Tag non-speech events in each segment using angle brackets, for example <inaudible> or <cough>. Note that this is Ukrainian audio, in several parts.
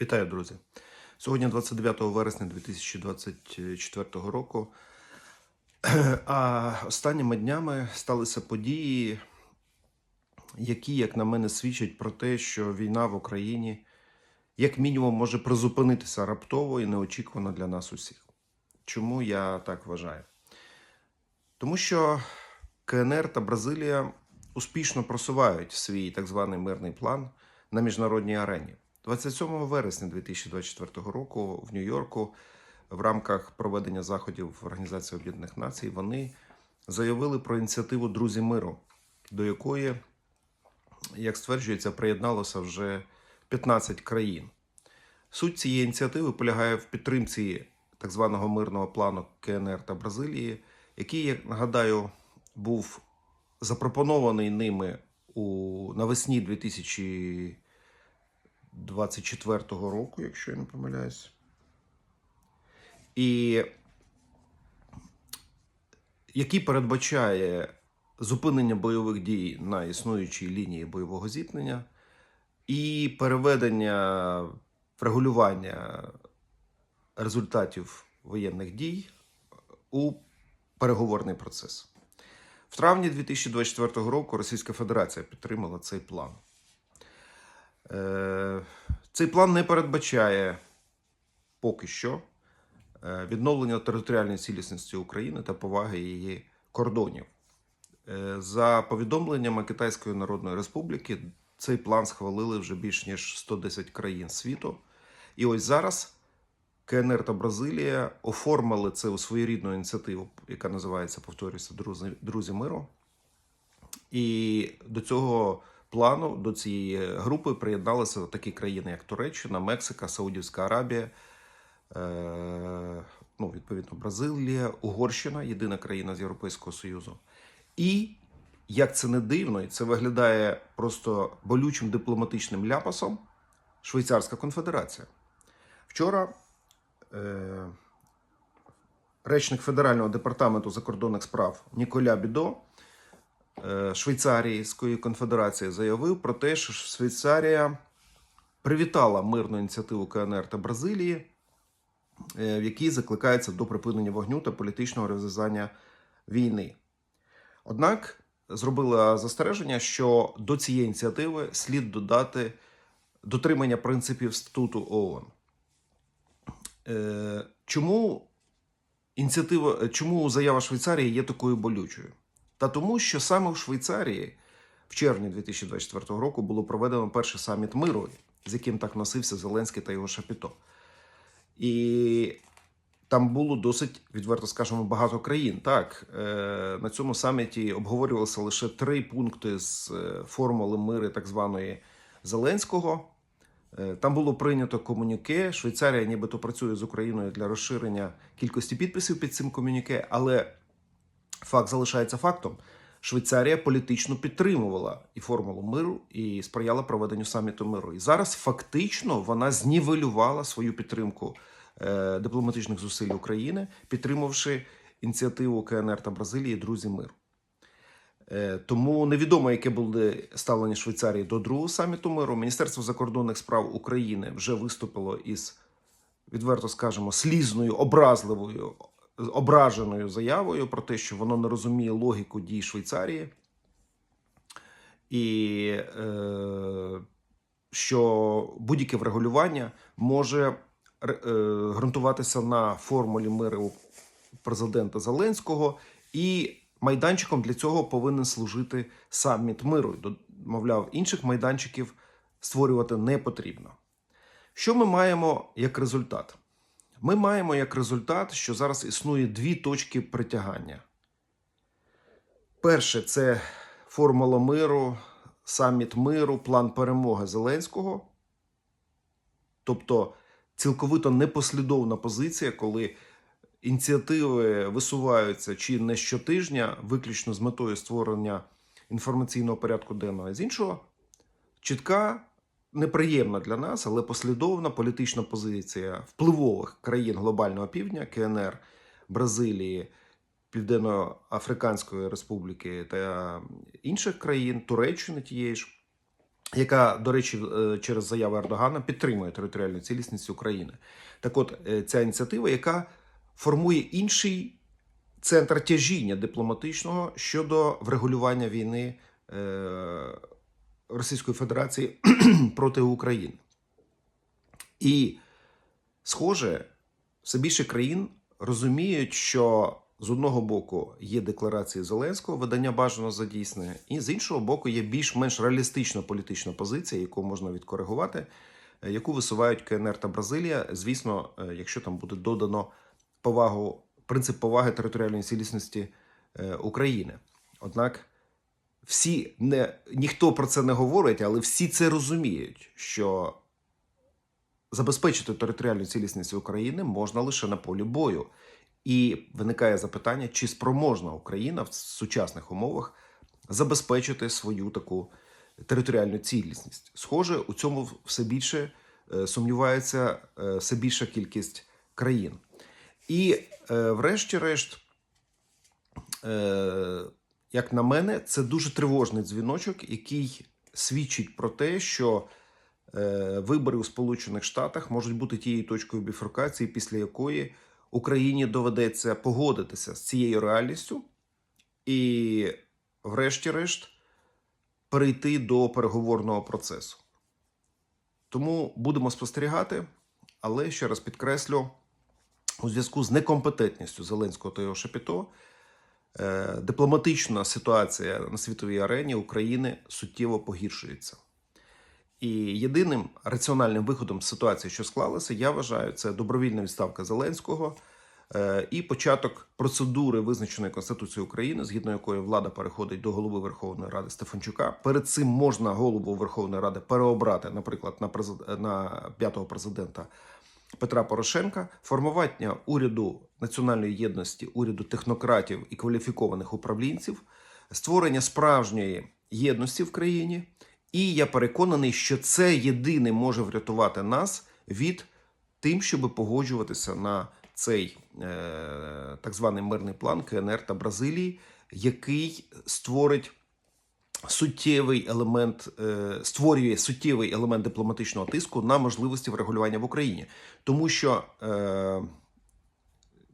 Вітаю, друзі! Сьогодні 29 вересня 2024 року. А останніми днями сталися події, які, як на мене, свідчать про те, що війна в Україні, як мінімум, може призупинитися раптово і неочікувано для нас усіх. Чому я так вважаю? Тому що КНР та Бразилія успішно просувають свій так званий мирний план на міжнародній арені. 27 вересня 2024 року в Нью-Йорку в рамках проведення заходів Організації Об'єднаних Націй вони заявили про ініціативу Друзі миру, до якої, як стверджується, приєдналося вже 15 країн. Суть цієї ініціативи полягає в підтримці так званого мирного плану КНР та Бразилії, який, я нагадаю, був запропонований ними у навесні 2024 року, якщо я не помиляюсь. І який передбачає зупинення бойових дій на існуючій лінії бойового зіткнення і переведення врегулювання результатів воєнних дій у переговорний процес. В травні 2024 року Російська Федерація підтримала цей план. Е, Цей план не передбачає поки що е, відновлення територіальної цілісності України та поваги її кордонів. Е, За повідомленнями Китайської Народної Республіки, цей план схвалили вже більш ніж 110 країн світу. І ось зараз КНР та Бразилія оформили це у своєрідну ініціативу, яка називається, повторюся, Друзі, Друзі миру. І до цього плану, до цієї групи приєдналися такі країни, як Туреччина, Мексика, Саудівська Аравія, е, ну, відповідно, Бразилія, Угорщина, єдина країна з Європейського Союзу. І як це не дивно, і це виглядає просто болючим дипломатичним ляпасом, Швейцарська конфедерація. Вчора е, речник Федерального департаменту закордонних справ Ніколя Бідо Швейцарійської конфедерації заявив про те, що Швейцарія привітала мирну ініціативу КНР та Бразилії, е, в якій закликається до припинення вогню та політичного розв'язання війни. Однак зробила застереження, що до цієї ініціативи слід додати дотримання принципів статуту ООН. Е, Чому ініціатива, чому заява Швейцарії є такою болючою? Та тому, що саме в Швейцарії в червні 2024 року було проведено перший саміт миру, з яким так носився Зеленський та його Шапіто. І там було досить, відверто скажемо, багато країн. Так, е, на цьому саміті обговорювалося лише три пункти з е, формули мири так званої Зеленського. Е, Там було прийнято комуніке. Швейцарія нібито працює з Україною для розширення кількості підписів під цим комуніке, але факт залишається фактом. Швейцарія політично підтримувала і формулу миру, і сприяла проведенню саміту миру. І зараз фактично вона знівелювала свою підтримку е, дипломатичних зусиль України, підтримавши ініціативу КНР та Бразилії Друзі миру. Е, Тому невідомо, яке буде ставлення Швейцарії до другого саміту миру. Міністерство закордонних справ України вже виступило із, відверто скажемо, слізною, образливою, ображеною заявою про те, що воно не розуміє логіку дій Швейцарії, і е, що будь-яке врегулювання може е, ґрунтуватися на формулі миру президента Зеленського і майданчиком для цього повинен служити саміт миру. Мовляв, інших майданчиків створювати не потрібно. Що ми маємо як результат? Ми маємо як результат, що зараз існує дві точки притягання. Перше це формула миру, саміт миру, план перемоги Зеленського. Тобто цілковито непослідовна позиція, коли ініціативи висуваються чи не щотижня, виключно з метою створення інформаційного порядку денного. А з іншого, чітка, неприємна для нас, але послідовна політична позиція впливових країн глобального півдня КНР, Бразилії, Південно-Африканської Республіки та інших країн, Туреччини тієї ж, яка, до речі, е, через заяви Ердогана підтримує територіальну цілісність України. Так от, е, ця ініціатива, яка формує інший центр тяжіння дипломатичного щодо врегулювання війни е, Російської Федерації <clears throat> проти України. І, схоже, все більше країн розуміють, що з одного боку є декларації Зеленського, видання бажано за і з іншого боку є більш-менш реалістична політична позиція, яку можна відкоригувати, е, яку висувають КНР та Бразилія. Звісно, е, якщо там буде додано повагу, принцип поваги територіальної цілісності е, України. Однак всі не ніхто про це не говорить, але всі це розуміють, що забезпечити територіальну цілісність України можна лише на полі бою. І виникає запитання, чи спроможна Україна в сучасних умовах забезпечити свою таку територіальну цілісність. Схоже, у цьому все більше е, сумнівається е, все більша кількість країн. І, е, врешті-решт, як на мене, це дуже тривожний дзвіночок, який свідчить про те, що е, вибори у Сполучених Штатах можуть бути тією точкою біфуркації, після якої Україні доведеться погодитися з цією реальністю і, врешті-решт, перейти до переговорного процесу. Тому будемо спостерігати, але ще раз підкреслю, у зв'язку з некомпетентністю Зеленського та його Шепіто, дипломатична ситуація на світовій арені України суттєво погіршується. І єдиним раціональним виходом з ситуації, що склалася, я вважаю, це добровільна відставка Зеленського е, і початок процедури, визначеної Конституцією України, згідно якої влада переходить до голови Верховної Ради Стефанчука. Перед цим можна голову Верховної Ради переобрати, наприклад, на п'ятого президента Петра Порошенка, формування уряду національної єдності, уряду технократів і кваліфікованих управлінців, створення справжньої єдності в країні. І я переконаний, що це єдине може врятувати нас від тим, щоб погоджуватися на цей е, так званий мирний план КНР та Бразилії, який створить суттєвий елемент, е, створює суттєвий елемент дипломатичного тиску на можливості врегулювання в Україні, тому що. Е,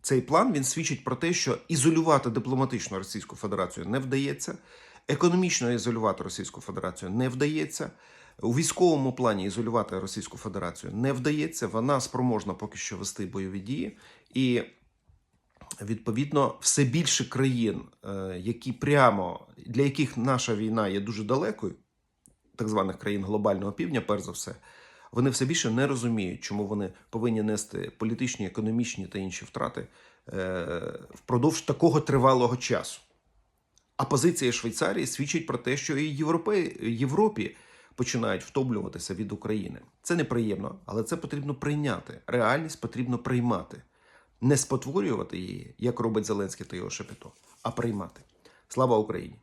цей план він свідчить про те, що ізолювати дипломатично Російську Федерацію не вдається, економічно ізолювати Російську Федерацію не вдається. У військовому плані ізолювати Російську Федерацію не вдається. Вона спроможна поки що вести бойові дії, і відповідно все більше країн, е, які прямо для яких наша війна є дуже далекою, так званих країн глобального півдня, перш за все, вони все більше не розуміють, чому вони повинні нести політичні, економічні та інші втрати е, впродовж такого тривалого часу. А позиція Швейцарії свідчить про те, що і Європи, Європі починають втомлюватися від України. Це неприємно, але це потрібно прийняти. Реальність потрібно приймати, не спотворювати її, як робить Зеленський та його Шепето, а приймати. Слава Україні!